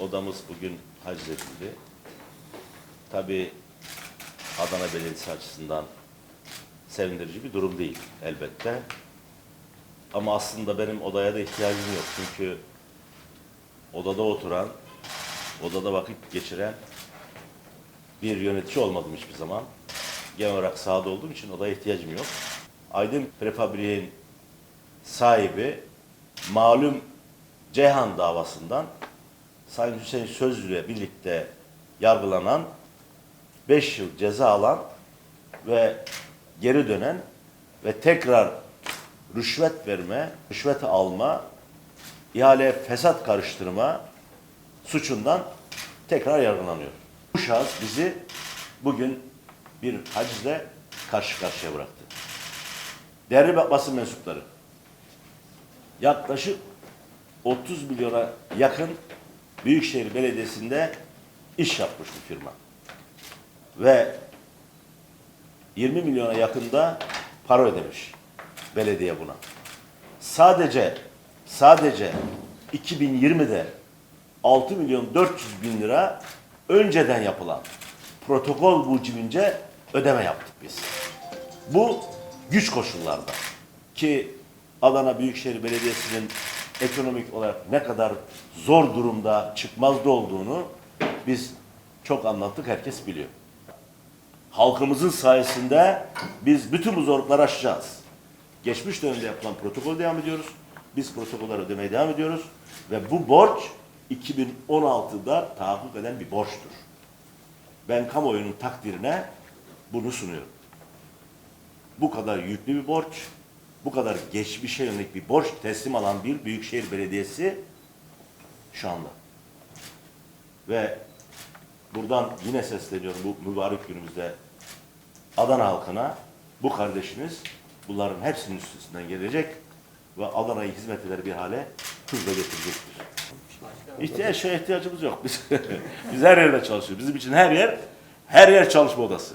Odamız bugün hacredildi. Tabii Adana Belediyesi açısından sevindirici bir durum değil elbette. Ama aslında benim odaya da ihtiyacım yok. Çünkü odada oturan, odada vakit geçiren bir yönetici olmadım hiçbir zaman. Genel olarak sahada olduğum için odaya ihtiyacım yok. Aydın Prefabrik'in sahibi malum Ceyhan davasından Sayın Hüseyin Sözlü ile birlikte yargılanan 5 yıl ceza alan ve geri dönen ve tekrar rüşvet verme, rüşvet alma, ihale fesat karıştırma suçundan tekrar yargılanıyor. Bu şahıs bizi bugün bir hacizle karşı karşıya bıraktı. Değerli basın mensupları, yaklaşık 30 milyona yakın Büyükşehir Belediyesi'nde iş yapmış bu firma. Ve 20 milyona yakında para ödemiş belediye buna. Sadece sadece 2020'de 6 milyon 400 bin lira önceden yapılan protokol mucibince ödeme yaptık biz. Bu güç koşullarda ki Adana Büyükşehir Belediyesi'nin ekonomik olarak ne kadar zor durumda, çıkmazda olduğunu biz çok anlattık, herkes biliyor. Halkımızın sayesinde biz bütün bu zorlukları aşacağız. Geçmiş dönemde yapılan protokol devam ediyoruz. Biz protokolleri ödemeye devam ediyoruz. Ve bu borç 2016'da tahakkuk eden bir borçtur. Ben kamuoyunun takdirine bunu sunuyorum. Bu kadar yüklü bir borç, bu kadar geçmişe yönelik bir borç teslim alan bir büyükşehir belediyesi şu anda. Ve buradan yine sesleniyorum bu mübarek günümüzde Adana halkına bu kardeşiniz bunların hepsinin üstesinden gelecek ve Adana'yı hizmet eder bir hale hızla getirecektir. İhtiyaç şeye ihtiyacımız yok. Biz, biz her yerde çalışıyoruz. Bizim için her yer her yer çalışma odası.